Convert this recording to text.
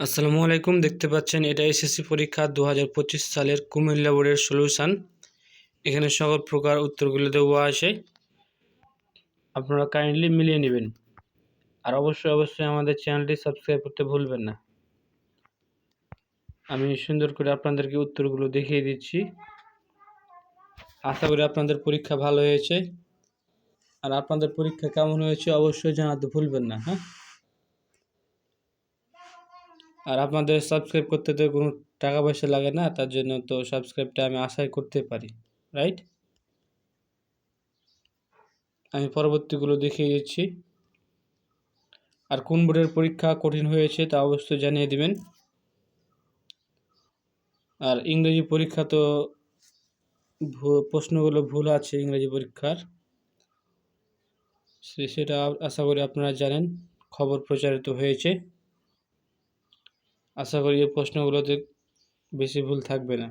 আসসালামু আলাইকুম, দেখতে পাচ্ছেন এটা এসএসসি পরীক্ষা দু হাজার পঁচিশ সালের কুমিল্লা বোর্ডের সলিউশান। এখানে সকল প্রকার উত্তরগুলো দেওয়া আছে। আপনারা কাইন্ডলি মিলিয়ে নেবেন। আর অবশ্যই অবশ্যই আমাদের চ্যানেলটি সাবস্ক্রাইব করতে ভুলবেন না। আমি সুন্দর করে আপনাদেরকে উত্তরগুলো দেখিয়ে দিচ্ছি। আশা করি আপনাদের পরীক্ষা ভালো হয়েছে। আর আপনাদের পরীক্ষা কেমন হয়েছে অবশ্যই জানাতে ভুলবেন না হ্যাঁ? আর আপনাদের সাবস্ক্রাইব করতে তো কোনো টাকা পয়সা লাগে না, তার জন্য তো সাবস্ক্রাইবটা আমি আশাই করতে পারি রাইট আমি পরবর্তীগুলো দেখিয়ে দিচ্ছি। আর কোন বোর্ডের পরীক্ষা কঠিন হয়েছে তা অবশ্যই জানিয়ে দিবেন। আর ইংরেজি পরীক্ষা তো প্রশ্নগুলো ভুল আছে ইংরেজি পরীক্ষার। সেটা আশা করি আপনারা জানেন, খবর প্রচারিত হয়েছে। আশা করি এই প্রশ্নগুলোতে বেশি ভুল থাকবে না।